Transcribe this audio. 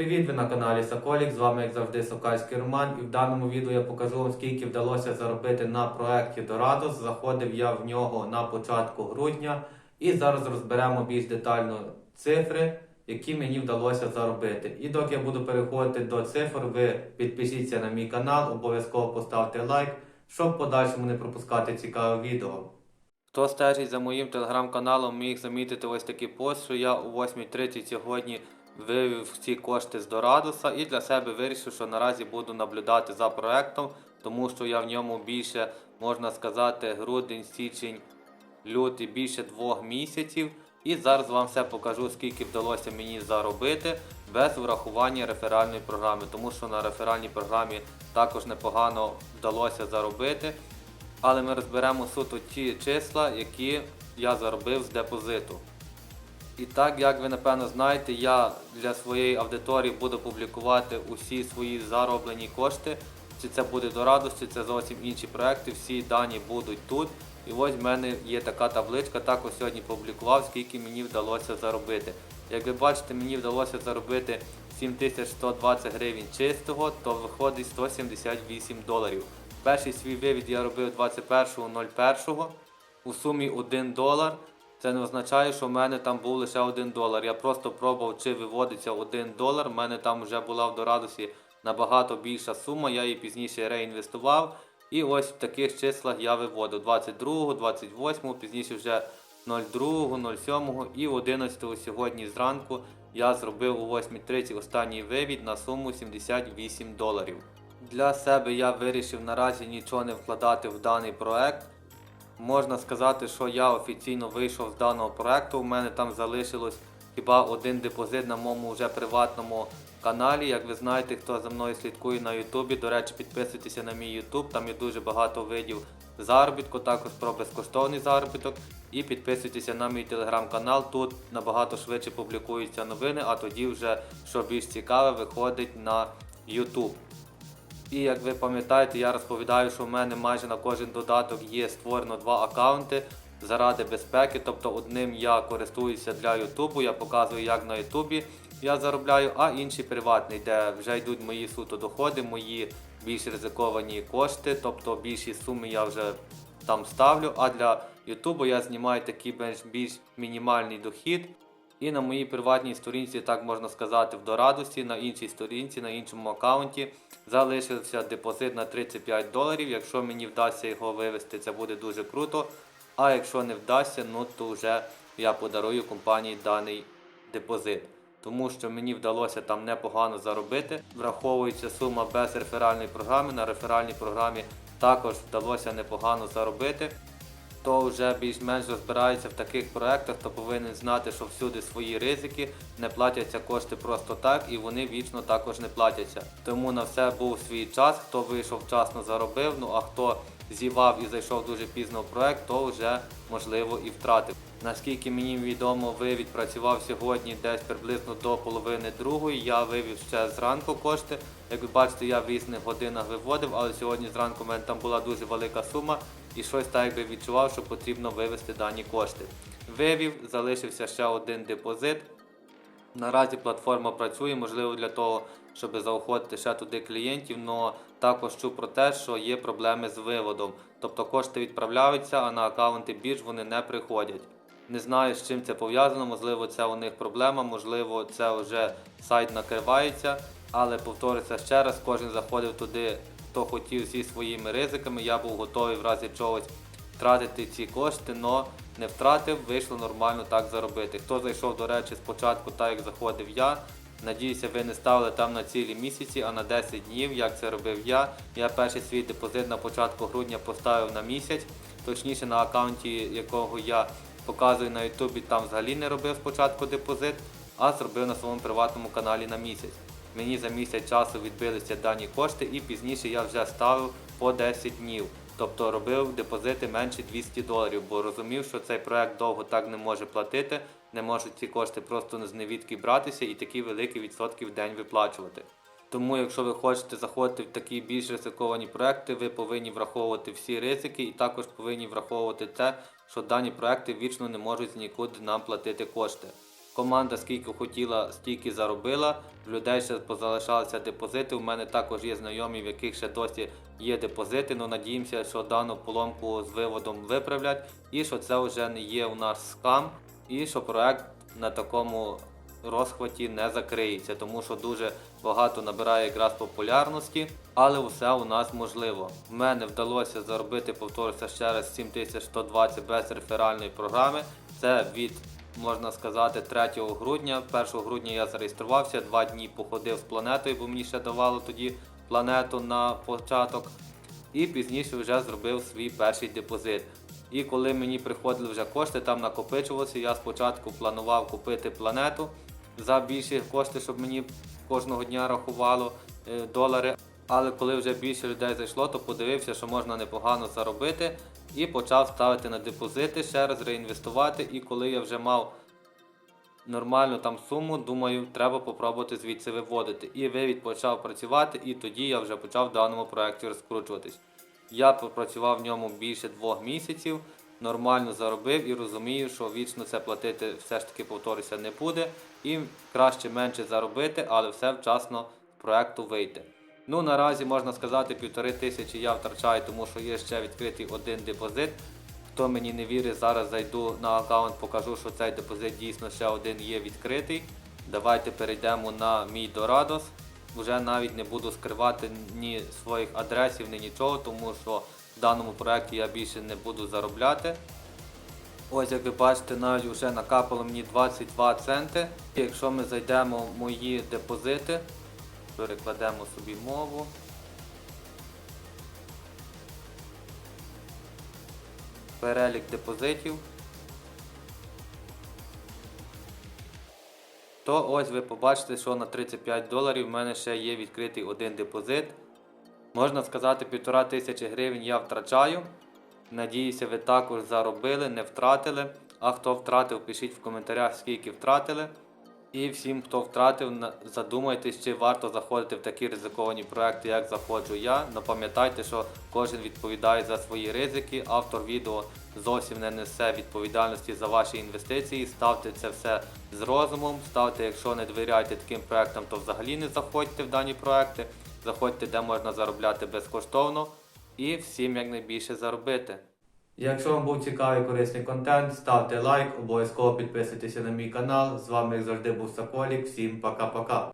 привіт! Ви на каналі Соколік. З вами, як завжди, Сокальський Роман. І в даному відео я покажу вам, скільки вдалося заробити на проекті Дорадос. Заходив я в нього на початку грудня. І зараз розберемо більш детально цифри, які мені вдалося заробити. І доки я буду переходити до цифр, ви підпишіться на мій канал, обов'язково поставте лайк, щоб подальшому не пропускати цікаве відео. Хто стежить за моїм телеграм-каналом, міг замітити ось такий пост, що я о 8.30 сьогодні вивів ці кошти з Дорадуса і для себе вирішив, що наразі буду наблюдати за проектом, тому що я в ньому більше, можна сказати, грудень, січень, лютий, більше двох місяців. І зараз вам все покажу, скільки вдалося мені заробити без врахування реферальної програми, тому що на реферальній програмі також непогано вдалося заробити. Але ми розберемо суто ті числа, які я заробив з депозиту. І так, як ви напевно знаєте, я для своєї аудиторії буду публікувати усі свої зароблені кошти. Чи це буде до радості, це зовсім інші проекти. Всі дані будуть тут. І ось в мене є така табличка. Також сьогодні публікував, скільки мені вдалося заробити. Як ви бачите, мені вдалося заробити 7120 гривень чистого, то виходить 178 доларів. Перший свій вивід я робив 21.01 у сумі 1 долар. Це не означає, що в мене там був лише 1 долар. Я просто пробував, чи виводиться 1 долар. У мене там вже була в Дорадусі набагато більша сума, я її пізніше реінвестував. І ось в таких числах я виводив 22, 28, пізніше вже 02, 07 і 11 сьогодні зранку я зробив у 8.30 останній вивід на суму 78 доларів. Для себе я вирішив наразі нічого не вкладати в даний проект. Можна сказати, що я офіційно вийшов з даного проекту. У мене там залишилось хіба один депозит на моєму вже приватному каналі. Як ви знаєте, хто за мною слідкує на Ютубі, до речі, підписуйтеся на мій Ютуб, там є дуже багато видів заробітку, також про безкоштовний заробіток. І підписуйтеся на мій телеграм-канал. Тут набагато швидше публікуються новини, а тоді вже, що більш цікаве, виходить на Ютуб. І як ви пам'ятаєте, я розповідаю, що в мене майже на кожен додаток є створено два аккаунти заради безпеки. Тобто одним я користуюся для Ютубу, я показую, як на Ютубі я заробляю, а інший приватний, де вже йдуть мої суто доходи, мої більш ризиковані кошти, тобто більші суми я вже там ставлю. А для Ютубу я знімаю такий більш, мінімальний дохід. І на моїй приватній сторінці, так можна сказати, в Дорадусі, на іншій сторінці, на іншому аккаунті залишився депозит на 35 доларів. Якщо мені вдасться його вивести, це буде дуже круто. А якщо не вдасться, ну то вже я подарую компанії даний депозит. Тому що мені вдалося там непогано заробити, враховуючи сума без реферальної програми. На реферальній програмі також вдалося непогано заробити хто вже більш-менш розбирається в таких проектах, то повинен знати, що всюди свої ризики, не платяться кошти просто так і вони вічно також не платяться. Тому на все був свій час. Хто вийшов вчасно заробив, ну а хто зівав і зайшов дуже пізно в проект, то вже можливо і втратив. Наскільки мені відомо, ви відпрацював сьогодні десь приблизно до половини другої. Я вивів ще зранку кошти. Як ви бачите, я в різних годинах виводив, але сьогодні зранку в мене там була дуже велика сума і щось так якби відчував, що потрібно вивести дані кошти. Вивів, залишився ще один депозит. Наразі платформа працює, можливо, для того, щоб заохотити ще туди клієнтів, але також чув про те, що є проблеми з виводом. Тобто кошти відправляються, а на аккаунти бірж вони не приходять. Не знаю, з чим це пов'язано, можливо, це у них проблема, можливо, це вже сайт накривається. Але повторюся ще раз, кожен заходив туди, хто хотів зі своїми ризиками. Я був готовий в разі чогось втратити ці кошти, але не втратив, вийшло нормально так заробити. Хто зайшов, до речі, спочатку, так як заходив я. Надіюся, ви не ставили там на цілі місяці, а на 10 днів, як це робив я. Я перший свій депозит на початку грудня поставив на місяць, точніше на аккаунті, якого я показую на ютубі, там взагалі не робив спочатку депозит, а зробив на своєму приватному каналі на місяць. Мені за місяць часу відбилися дані кошти і пізніше я вже ставив по 10 днів. Тобто робив депозити менше 200 доларів, бо розумів, що цей проект довго так не може платити, не можуть ці кошти просто з невідки братися і такі великі відсотки в день виплачувати. Тому, якщо ви хочете заходити в такі більш ризиковані проекти, ви повинні враховувати всі ризики і також повинні враховувати те, що дані проекти вічно не можуть нікуди нам платити кошти. Команда скільки хотіла, стільки заробила. Людей ще позалишалися депозити. У мене також є знайомі, в яких ще досі є депозити. Ну надіємося, що дану поломку з виводом виправлять і що це вже не є у нас скам, і що проект на такому розхваті не закриється, тому що дуже багато набирає якраз популярності, але все у нас можливо. В мене вдалося заробити, повторюся ще раз, 7120 без реферальної програми. Це від можна сказати 3 грудня. 1 грудня я зареєструвався, два дні походив з планетою, бо мені ще давало тоді планету на початок. І пізніше вже зробив свій перший депозит. І коли мені приходили вже кошти, там накопичувалося, я спочатку планував купити планету за більші кошти, щоб мені кожного дня рахувало е, долари. Але коли вже більше людей зайшло, то подивився, що можна непогано заробити, і почав ставити на депозити, ще раз реінвестувати. І коли я вже мав нормальну там суму, думаю, треба попробувати звідси виводити. І вивід почав працювати, і тоді я вже почав в даному проєкті розкручуватись. Я попрацював в ньому більше двох місяців, нормально заробив і розумію, що вічно це платити все ж таки повторюся не буде. І краще менше заробити, але все вчасно з проекту вийти. Ну наразі можна сказати, півтори тисячі я втрачаю, тому що є ще відкритий один депозит. Хто мені не вірить, зараз зайду на аккаунт, покажу, що цей депозит дійсно ще один є відкритий. Давайте перейдемо на мій Дорадос. Вже навіть не буду скривати ні своїх адресів, ні нічого, тому що в даному проєкті я більше не буду заробляти. Ось як ви бачите, навіть вже накапало мені 22 центи. Якщо ми зайдемо в мої депозити, перекладемо собі мову. Перелік депозитів. То ось ви побачите, що на 35 доларів в мене ще є відкритий один депозит. Можна сказати, півтора тисячі гривень я втрачаю. Надіюся, ви також заробили, не втратили. А хто втратив, пишіть в коментарях, скільки втратили. І всім, хто втратив, задумайтесь, чи варто заходити в такі ризиковані проекти, як заходжу я. Но пам'ятайте, що кожен відповідає за свої ризики. Автор відео зовсім не несе відповідальності за ваші інвестиції. Ставте це все з розумом. Ставте, якщо не довіряєте таким проектам, то взагалі не заходьте в дані проекти. Заходьте, де можна заробляти безкоштовно і всім якнайбільше заробити. Якщо вам був цікавий корисний контент, ставте лайк, обов'язково підписуйтесь на мій канал. З вами як завжди був Соколік. Всім пока-пока.